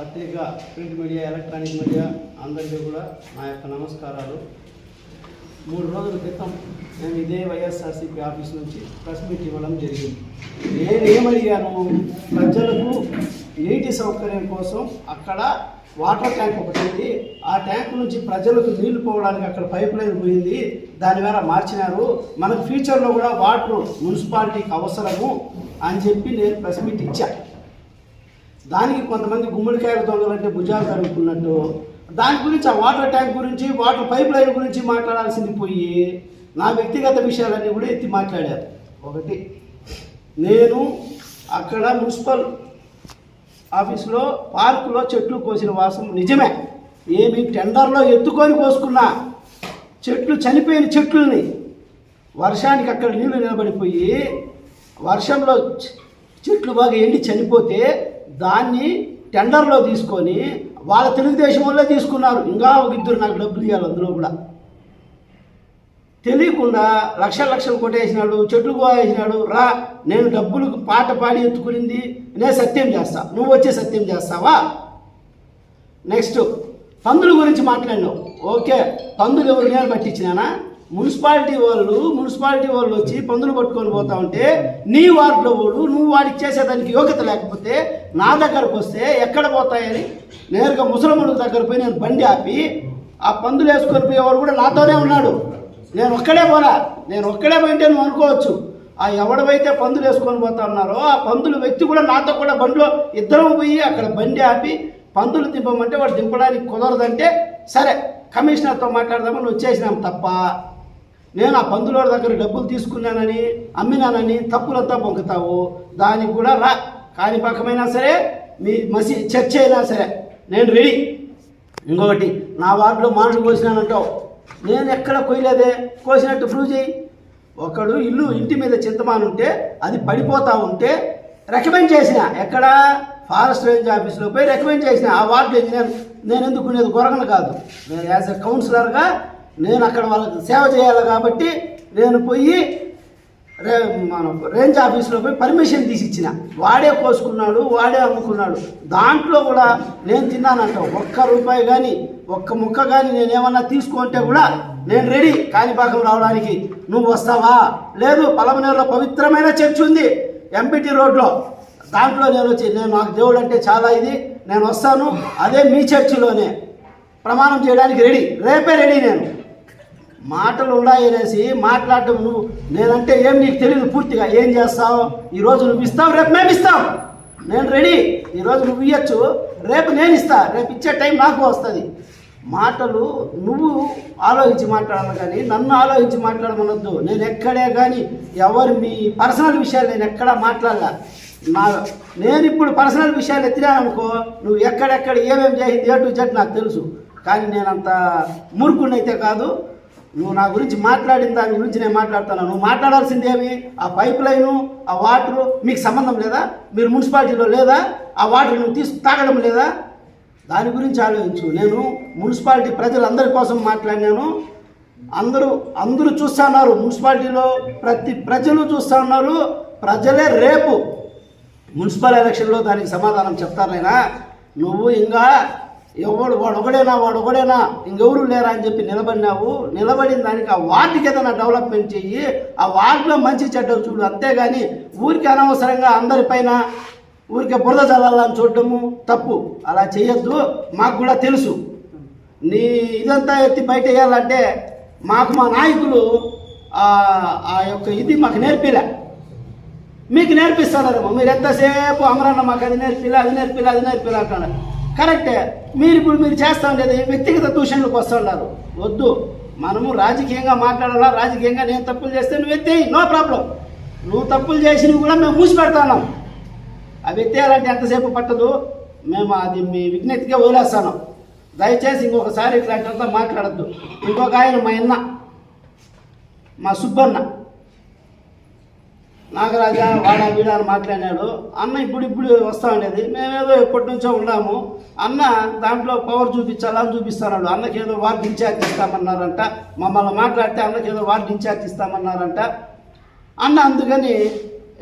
Print media electronic media అందరికీ కూడా నా యొక్క నమస్కారాలు. మూడు రోజుల క్రితం నేను ఇదే వైఎస్ఆర్సీపీ ఆఫీస్ నుంచి ప్రెస్ మీట్ ఇవ్వడం జరిగింది. నేను ఏమడిగాను? ప్రజలకు నీటి సౌకర్యం కోసం అక్కడ వాటర్ ట్యాంక్ ఒకటి ఉంది. ఆ ట్యాంక్ నుంచి ప్రజలకు నీళ్ళు పోవడానికి అక్కడ పైప్ లైన్ పోయింది. దాని ద్వారా మార్చినారు. మనకు ఫ్యూచర్లో కూడా వాటర్ మున్సిపాలిటీకి అవసరము అని చెప్పి నేను ప్రెస్ మీట్ ఇచ్చాను దానికి కొంతమంది గుమ్మడికాయల దొంగలంటే భుజాలు తరుగుతున్నట్టు దాని గురించి ఆ వాటర్ ట్యాంక్ గురించి వాటర్ పైప్ లైన్ గురించి మాట్లాడాల్సింది పోయి నా వ్యక్తిగత విషయాలన్నీ కూడా ఎత్తి మాట్లాడారు. ఒకటి నేను అక్కడ మున్సిపల్ ఆఫీస్లో పార్కులో చెట్లు కోసిన వాసం నిజమే. ఏమి టెండర్లో ఎత్తుకొని కోసుకున్నా. చెట్లు చనిపోయిన చెట్లని వర్షానికి అక్కడ నీళ్ళు నిలబడిపోయి వర్షంలో చెట్లు బాగా ఎండి చనిపోతే దాన్ని టెండర్లో తీసుకొని వాళ్ళ తెలుగుదేశం వల్లే తీసుకున్నారు. ఇంకా ఒక ఇద్దరు నాకు డబ్బులు ఇవ్వాలి అందులో కూడా. తెలియకుండా లక్షల లక్షలు కొట్టేసినాడు చెట్లు కోసేసినాడు రా నేను డబ్బులు పాట పాడి ఎత్తుకునింది నేను సత్యం చేస్తా. నువ్వు వచ్చే సత్యం చేస్తావా? నెక్స్ట్ పందుల గురించి మాట్లాడినావు. ఓకే పందులు ఎవరు? నేను పట్టించినానా? మున్సిపాలిటీ వాళ్ళు మున్సిపాలిటీ వాళ్ళు వచ్చి పందులు పట్టుకొని పోతా ఉంటే నీ వార్డులో వాడు నువ్వు వాడికి చేసేదానికి యోగ్యత లేకపోతే నా దగ్గరకు వస్తే ఎక్కడ పోతాయని నేరుగా ముసలమ్మడు దగ్గర పోయి నేను బండి ఆపి ఆ పందులు వేసుకొని పోయేవాడు కూడా నాతోనే ఉన్నాడు. నేను ఒక్కడే పోరా నేను ఒక్కడే పోయింటే నువ్వు అనుకోవచ్చు. ఆ ఎవడవైతే పందులు వేసుకొని పోతా ఉన్నారో ఆ పందులు వ్యక్తి కూడా నాతో కూడా బండిలో ఇద్దరం పోయి అక్కడ బండి ఆపి పందులు దింపమంటే వాడు దింపడానికి కుదరదంటే సరే కమిషనర్తో మాట్లాడదామని వచ్చేసినాం తప్ప. నేను ఆ పందులోడి దగ్గర డబ్బులు తీసుకున్నానని అమ్మినానని తప్పులంతా పొంగుతావు. దానికి కూడా రా. కాణిపాకమైనా సరే మీ మసి చర్చ అయినా సరే నేను రెడీ ఇంకొకటి నా వార్డులో మాటలు కోసినానంటావు. నేను ఎక్కడ కొయ్యలేదే? కోసినట్టు ప్రూవ్ చేయి. ఒకడు ఇల్లు ఇంటి మీద చింతమాను ఉంటే అది పడిపోతా ఉంటే రికమెండ్ చేసిన. ఎక్కడ? ఫారెస్ట్ రేంజ్ ఆఫీస్లో పోయి రికమెండ్ చేసిన. ఆ వార్డు ఇంజనీర్ నేను ఎందుకునేది గొరగను కాదు. నేను యాజ్ ఎ కౌన్సిలర్గా నేను అక్కడ వాళ్ళకి సేవ చేయాలి కాబట్టి నేను పోయి రే మన రేంజ్ ఆఫీస్లో పోయి పర్మిషన్ తీసి ఇచ్చిన వాడే కోసుకున్నాడు వాడే అమ్ముకున్నాడు. దాంట్లో కూడా నేను తిన్నానంట. ఒక్క రూపాయి కానీ ఒక్క ముక్క కానీ నేను ఏమన్నా తీసుకుంటే కూడా నేను రెడీ కాణిపాకం రావడానికి. నువ్వు వస్తావా? లేదు పలమనేరులో పవిత్రమైన చర్చ్ ఉంది ఎంపీటీ రోడ్లో. దాంట్లో నేను వచ్చి నేను నాకు దేవుడు అంటే చాలా ఇది నేను వస్తాను. అదే మీ చర్చిలోనే. ప్రమాణం చేయడానికి రెడీ. రేపే రెడీ నేను. మాటలు ఉన్నాయనేసి మాట్లాడటం నువ్వు నేనంటే ఏం నీకు తెలియదు పూర్తిగా. ఏం చేస్తావు? ఈరోజు నువ్వు ఇస్తావు రేపు మేము ఇస్తాం. నేను రెడీ. ఈరోజు నువ్వు ఇవ్వచ్చు రేపు నేను ఇస్తా. రేపు ఇచ్చే టైం నాకు వస్తుంది. మాటలు నువ్వు ఆలోచించి మాట్లాడాలి కానీ నన్ను ఆలోచించి మాట్లాడమనొద్దు. నేను ఎక్కడే కానీ ఎవరు మీ పర్సనల్ విషయాలు నేను ఎక్కడా మాట్లాడలా. నా నేను ఇప్పుడు పర్సనల్ విషయాలు ఎత్తినాననుకో నువ్వు ఎక్కడెక్కడ ఏమేమి చేసింది ఏ టు జెడ్ నాకు తెలుసు. కానీ నేనంత అంత కాదు. నువ్వు నా గురించి మాట్లాడిన దాని గురించి నేను మాట్లాడుతాను నువ్వు మాట్లాడాల్సింది ఏమి? ఆ పైప్ లైను ఆ వాటరు మీకు సంబంధం లేదా? మీరు మున్సిపాలిటీలో లేదా? ఆ వాటర్ నువ్వు తీసు తాగడం లేదా? దాని గురించి ఆలోచించు. నేను మున్సిపాలిటీ ప్రజలందరి కోసం మాట్లాడినాను. అందరూ అందరూ చూస్తా ఉన్నారు. మున్సిపాలిటీలో ప్రతి ప్రజలు చూస్తా ఉన్నారు. ప్రజలే రేపు మున్సిపల్ ఎలక్షన్లో దానికి సమాధానం చెప్తారైనా నువ్వు ఇంకా ఎవడు వాడు ఒకడేనా వాడు ఒకడేనా? ఇంకెవరు లేరా అని చెప్పి నిలబడినావు. నిలబడిన దానికి ఆ వార్డుకి ఏదైనా డెవలప్మెంట్ చెయ్యి. ఆ వార్డులో మంచి చెడ్డ చూడు. అంతేగాని ఊరికి అనవసరంగా అందరిపైన ఊరికే బురద చల్లాలని చూడటము తప్పు. అలా చేయొద్దు మాకు కూడా తెలుసు. నీ ఇదంతా ఎత్తి బయట వేయాలంటే మాకు మా నాయకులు ఆ- ఆ యొక్క ఇది మాకు నేర్పిలే. మీకు నేర్పిస్తారేమో మీరు ఎంతసేపు అమరన్న మాకు అది నేర్పిలే అది నేర్పిలే అది నేర్పిలే అంటున్నారు. కరెక్టే. మీరు ఇప్పుడు మీరు చేస్తా ఉండేది వ్యక్తిగత దూషణలకు వస్తున్నారు వద్దు. మనము రాజకీయంగా మాట్లాడాలా? రాజకీయంగా నేను తప్పులు చేస్తే నువ్వు ఎత్తేయి నో ప్రాబ్లం. నువ్వు తప్పులు చేసినవి కూడా మేము మూసి పెడతాం అవి ఎత్తేయాలంటే ఎంతసేపు పట్టదు? మేము అది మీ విజ్ఞప్తిగా వదిలేస్తాను. దయచేసి ఇంకొకసారి ఇట్లాంటివంతా మాట్లాడద్దు. ఇంకొక ఆయన మా అన్న మా సుబ్బన్న. నాగరాజా వాడా వీడా అని మాట్లాడినాడు. అన్న ఇప్పుడు ఇప్పుడు వస్తా ఉండేది. మేమేదో ఎప్పటి నుంచో ఉన్నాము. అన్న దాంట్లో పవర్ చూపించాలని చూపిస్తున్నాడు అన్నకేదో వార్డు ఇన్ఛార్జ్ ఇస్తామన్నారంట. మమ్మల్ని మాట్లాడితే అన్నకి ఏదో వార్డు ఇన్ఛార్జ్ ఇస్తామన్నారంట. అన్న అందుకని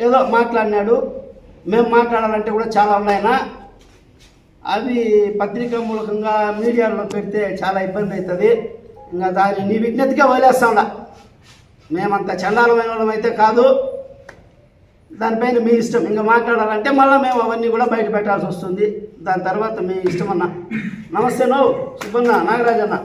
ఏదో మాట్లాడినాడు. మేము మాట్లాడాలంటే కూడా చాలా ఉన్నాయన్నా. అవి పత్రికా మూలకంగా మీడియాలో పెడితే చాలా ఇబ్బంది అవుతుంది ఇంకా దాన్ని నీ విజ్ఞతగా వదిలేస్తాండా మేమంత చండాలమైన వాళ్ళం అయితే కాదు. దానిపైన మీ ఇష్టం ఇంకా మాట్లాడాలంటే మళ్ళీ మేము అవన్నీ కూడా బయట పెట్టాల్సి వస్తుంది. దాని తర్వాత మీ ఇష్టం అన్న నమస్తే నో సుబ్బన్న నాగరాజన్న.